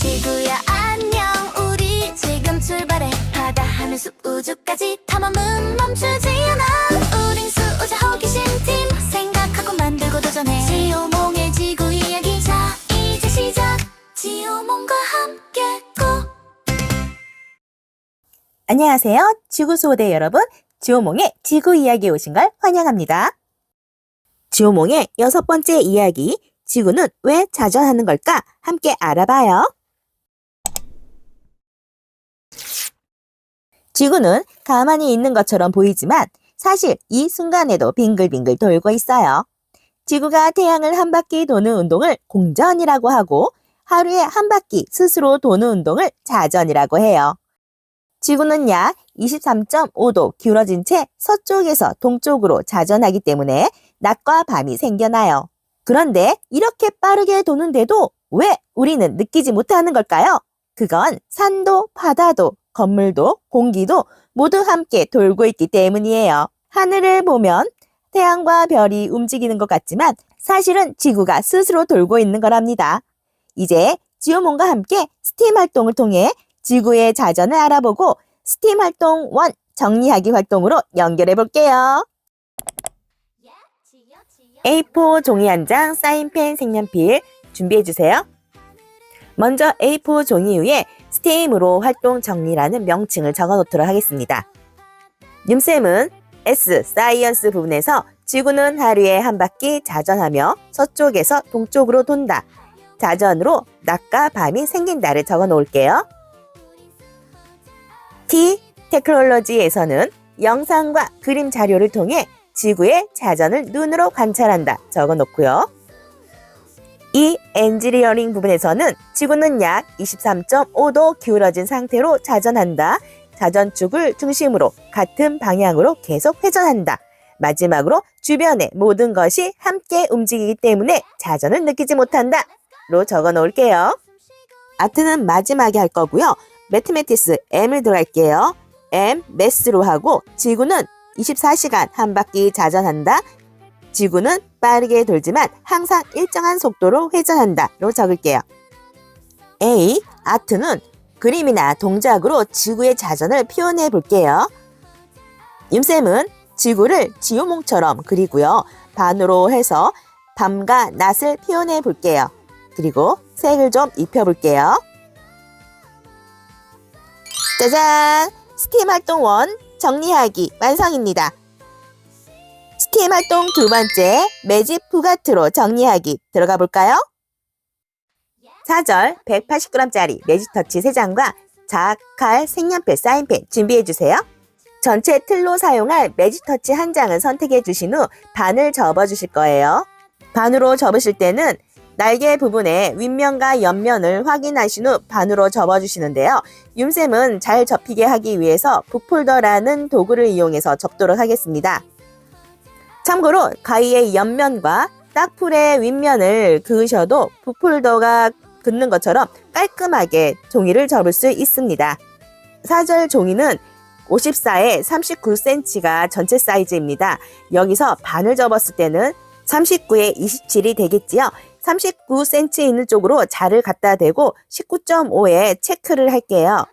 지구야 안녕. 우리 지금 출발해. 바다 하늘 숲 우주까지 탐험은 멈추지 않아. 우린 수호자 호기심 팀. 생각하고 만들고 도전해. 지오몽의 지구 이야기. 자 이제 시작. 지오몽과 함께 꼭 안녕하세요. 지구소대 여러분. 지오몽의 지구 이야기에 오신 걸 환영합니다. 지오몽의 여섯 번째 이야기, 지구는 왜 자전하는 걸까? 함께 알아봐요. 지구는 가만히 있는 것처럼 보이지만 사실 이 순간에도 빙글빙글 돌고 있어요. 지구가 태양을 한 바퀴 도는 운동을 공전이라고 하고 하루에 한 바퀴 스스로 도는 운동을 자전이라고 해요. 지구는 약 23.5도 기울어진 채 서쪽에서 동쪽으로 자전하기 때문에 낮과 밤이 생겨나요. 그런데 이렇게 빠르게 도는데도 왜 우리는 느끼지 못하는 걸까요? 그건 산도, 바다도, 건물도, 공기도 모두 함께 돌고 있기 때문이에요. 하늘을 보면 태양과 별이 움직이는 것 같지만 사실은 지구가 스스로 돌고 있는 거랍니다. 이제 지오몬과 함께 스팀 활동을 통해 지구의 자전을 알아보고 스팀 활동 1 정리하기 활동으로 연결해 볼게요. A4 종이 한 장, 사인펜, 색연필 준비해 주세요. 먼저 A4 종이 위에 스팀으로 활동 정리라는 명칭을 적어 놓도록 하겠습니다. 윤쌤은 S 사이언스 부분에서 지구는 하루에 한 바퀴 자전하며 서쪽에서 동쪽으로 돈다. 자전으로 낮과 밤이 생긴다를 적어 놓을게요. T 테크놀로지에서는 영상과 그림 자료를 통해 지구의 자전을 눈으로 관찰한다 적어 놓고요. 이 엔지니어링 부분에서는 지구는 약 23.5도 기울어진 상태로 자전한다. 자전축을 중심으로 같은 방향으로 계속 회전한다. 마지막으로 주변의 모든 것이 함께 움직이기 때문에 자전을 느끼지 못한다. 로 적어 놓을게요. 아트는 마지막에 할 거고요. 매트메티스 M을 들어갈게요. M, 메스로 하고 지구는 24시간 한 바퀴 자전한다. 지구는 빠르게 돌지만 항상 일정한 속도로 회전한다로 적을게요. A, 아트는 그림이나 동작으로 지구의 자전을 표현해 볼게요. 윤쌤은 지구를 지오몽처럼 그리고요. 반으로 해서 밤과 낮을 표현해 볼게요. 그리고 색을 좀 입혀 볼게요. 짜잔! 스팀 활동 원 정리하기 완성입니다. 스팀 활동 두 번째 매직 푸가트로 정리하기 들어가 볼까요? 4절 180g짜리 매직터치 3장과 자칼 색연필 사인펜 준비해 주세요. 전체 틀로 사용할 매직터치 한 장을 선택해 주신 후 반을 접어 주실 거예요. 반으로 접으실 때는 날개 부분의 윗면과 옆면을 확인하신 후 반으로 접어주시는데요. 윤쌤은 잘 접히게 하기 위해서 북폴더라는 도구를 이용해서 접도록 하겠습니다. 참고로 가위의 옆면과 딱풀의 윗면을 그으셔도 북폴더가 긋는 것처럼 깔끔하게 종이를 접을 수 있습니다. 사절 종이는 54에 39cm가 전체 사이즈입니다. 여기서 반을 접었을 때는 39에 27이 되겠지요. 39cm 있는 쪽으로 자를 갖다 대고 19.5에 체크를 할게요.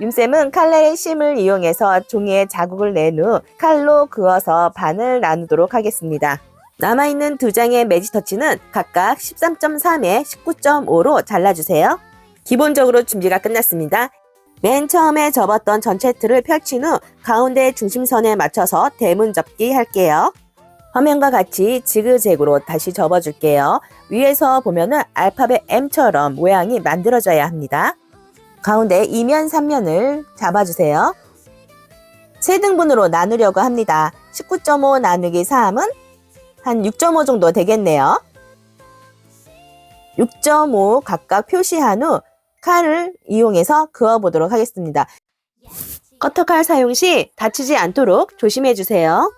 윤쌤은 칼날의 심을 이용해서 종이에 자국을 낸 후 칼로 그어서 반을 나누도록 하겠습니다. 남아있는 두 장의 매직터치는 각각 13.3에 19.5로 잘라주세요. 기본적으로 준비가 끝났습니다. 맨 처음에 접었던 전체 틀을 펼친 후 가운데 중심선에 맞춰서 대문 접기 할게요. 화면과 같이 지그재그로 다시 접어줄게요. 위에서 보면은 알파벳 M처럼 모양이 만들어져야 합니다. 가운데 2면 3면을 잡아주세요. 세 등분으로 나누려고 합니다. 19.5 나누기 3은 한 6.5 정도 되겠네요. 6.5 각각 표시한 후 칼을 이용해서 그어보도록 하겠습니다. 커터칼 사용 시 다치지 않도록 조심해 주세요.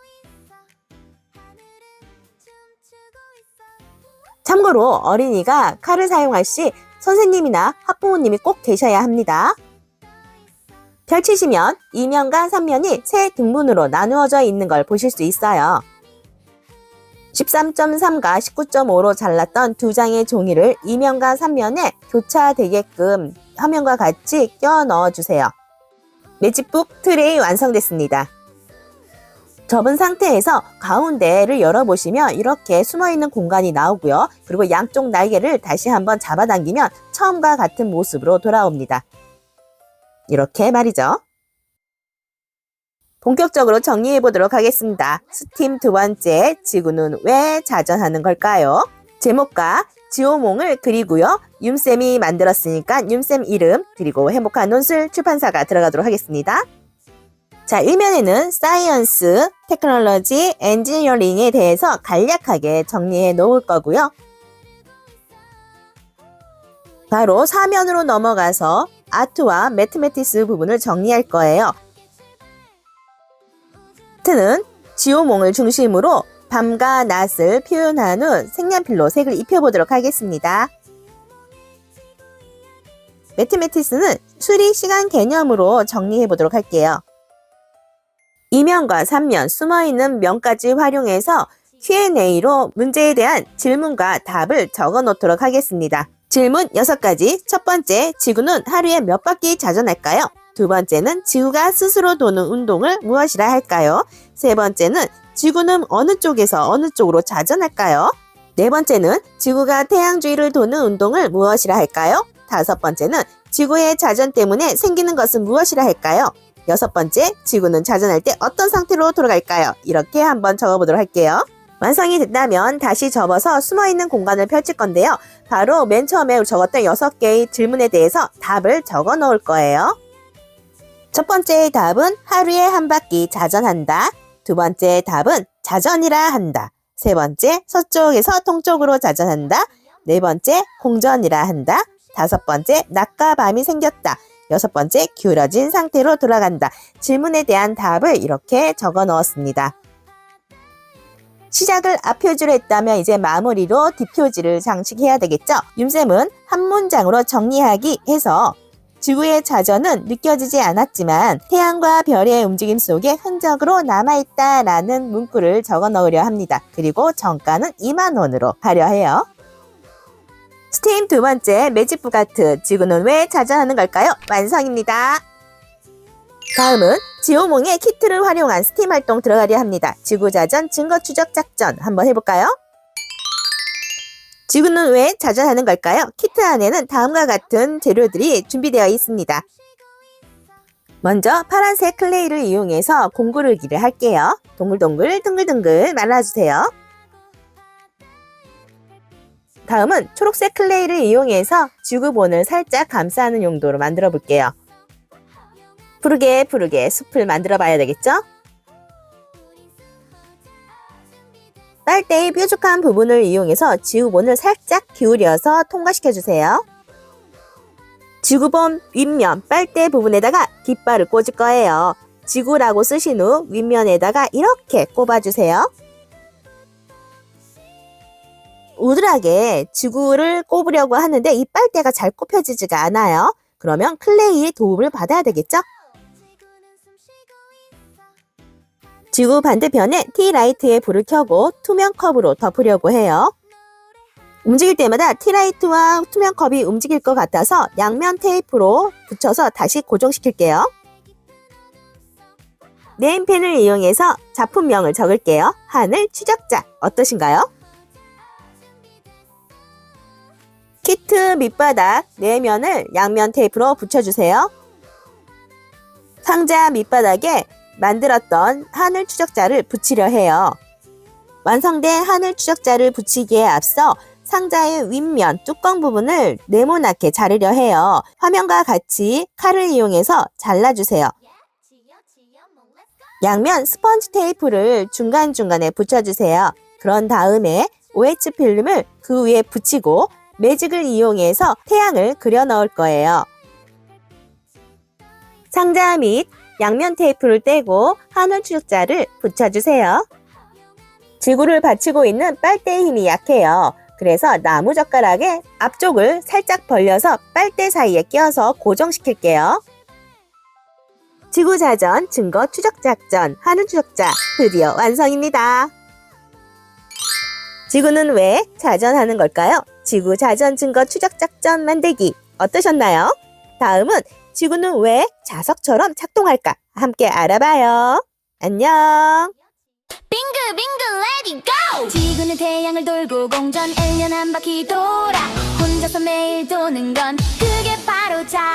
참고로 어린이가 칼을 사용할 시 선생님이나 학부모님이 꼭 계셔야 합니다. 펼치시면 2면과 3면이 세 등분으로 나누어져 있는 걸 보실 수 있어요. 13.3과 19.5로 잘랐던 두 장의 종이를 2면과 3면에 교차되게끔 화면과 같이 껴 넣어 주세요. 매직북 트레이 완성됐습니다. 접은 상태에서 가운데를 열어보시면 이렇게 숨어있는 공간이 나오고요. 그리고 양쪽 날개를 다시 한번 잡아당기면 처음과 같은 모습으로 돌아옵니다. 이렇게 말이죠. 본격적으로 정리해 보도록 하겠습니다. 스팀 두 번째, 지구는 왜 자전하는 걸까요? 제목과 지오몽을 그리고요. 윤쌤이 만들었으니까 윤쌤 이름, 그리고 행복한 논술 출판사가 들어가도록 하겠습니다. 자, 1면에는 사이언스, 테크놀로지, 엔지니어링에 대해서 간략하게 정리해 놓을 거고요. 바로 4면으로 넘어가서 아트와 매트메티스 부분을 정리할 거예요. 아트는 지오몽을 중심으로 밤과 낮을 표현한 후 색연필로 색을 입혀보도록 하겠습니다. 매트메티스는 수리 시간 개념으로 정리해 보도록 할게요. 2면과 3면 숨어있는 면까지 활용해서 Q&A로 문제에 대한 질문과 답을 적어 놓도록 하겠습니다. 질문 6가지. 첫 번째, 지구는 하루에 몇 바퀴 자전할까요? 두 번째는 지구가 스스로 도는 운동을 무엇이라 할까요? 세 번째는 지구는 어느 쪽에서 어느 쪽으로 자전할까요? 네 번째는 지구가 태양 주위를 도는 운동을 무엇이라 할까요? 다섯 번째는 지구의 자전 때문에 생기는 것은 무엇이라 할까요? 여섯 번째, 지구는 자전할 때 어떤 상태로 돌아갈까요? 이렇게 한번 적어보도록 할게요. 완성이 됐다면 다시 접어서 숨어있는 공간을 펼칠 건데요. 바로 맨 처음에 적었던 여섯 개의 질문에 대해서 답을 적어 놓을 거예요. 첫 번째의 답은 하루에 한 바퀴 자전한다. 두 번째의 답은 자전이라 한다. 세 번째, 서쪽에서 동쪽으로 자전한다. 네 번째, 공전이라 한다. 다섯 번째, 낮과 밤이 생겼다. 여섯 번째, 기울어진 상태로 돌아간다. 질문에 대한 답을 이렇게 적어 넣었습니다. 시작을 앞표지로 했다면 이제 마무리로 뒷표지를 장식해야 되겠죠? 윤쌤은 한 문장으로 정리하기 해서 지구의 자전은 느껴지지 않았지만 태양과 별의 움직임 속에 흔적으로 남아있다라는 문구를 적어 넣으려 합니다. 그리고 정가는 2만 원으로 하려 해요. 스팀 두 번째 매직북 아트 지구는 왜 자전하는 걸까요? 완성입니다. 다음은 지오몽의 키트를 활용한 스팀 활동 들어가려 합니다. 지구자전 증거 추적 작전 한번 해볼까요? 지구는 왜 자전하는 걸까요? 키트 안에는 다음과 같은 재료들이 준비되어 있습니다. 먼저 파란색 클레이를 이용해서 공구르기를 할게요. 동글동글 둥글둥글 말아주세요. 다음은 초록색 클레이를 이용해서 지구본을 살짝 감싸는 용도로 만들어 볼게요. 푸르게 푸르게 숲을 만들어 봐야 되겠죠? 빨대의 뾰족한 부분을 이용해서 지구본을 살짝 기울여서 통과시켜 주세요. 지구본 윗면 빨대 부분에다가 깃발을 꽂을 거예요. 지구라고 쓰신 후 윗면에다가 이렇게 꼽아주세요. 우드하게 지구를 꼽으려고 하는데 이 빨대가 잘 꼽혀지지가 않아요. 그러면 클레이의 도움을 받아야 되겠죠? 지구 반대편에 티라이트에 불을 켜고 투명 컵으로 덮으려고 해요. 움직일 때마다 티라이트와 투명 컵이 움직일 것 같아서 양면 테이프로 붙여서 다시 고정시킬게요. 네임펜을 이용해서 작품명을 적을게요. 하늘 추적자 어떠신가요? 키트 밑바닥 내면을 양면 테이프로 붙여주세요. 상자 밑바닥에 만들었던 하늘 추적자를 붙이려 해요. 완성된 하늘 추적자를 붙이기에 앞서 상자의 윗면 뚜껑 부분을 네모나게 자르려 해요. 화면과 같이 칼을 이용해서 잘라주세요. 양면 스펀지 테이프를 중간중간에 붙여주세요. 그런 다음에 OH 필름을 그 위에 붙이고 매직을 이용해서 태양을 그려 넣을 거예요. 상자 및 양면 테이프를 떼고 하늘 추적자를 붙여주세요. 지구를 받치고 있는 빨대의 힘이 약해요. 그래서 나무 젓가락에 앞쪽을 살짝 벌려서 빨대 사이에 끼워서 고정시킬게요. 지구자전 증거 추적 작전 하늘 추적자 드디어 완성입니다. 지구는 왜 자전하는 걸까요? 지구 자전 증거 추적 작전 만들기 어떠셨나요? 다음은 지구는 왜 자석처럼 작동할까? 함께 알아봐요. 안녕. 빙글 빙글 레디 고 지구는 태양을 돌고 공전 1년 한 바퀴 돌아 혼자서 매일 도는 건 그게 바로 자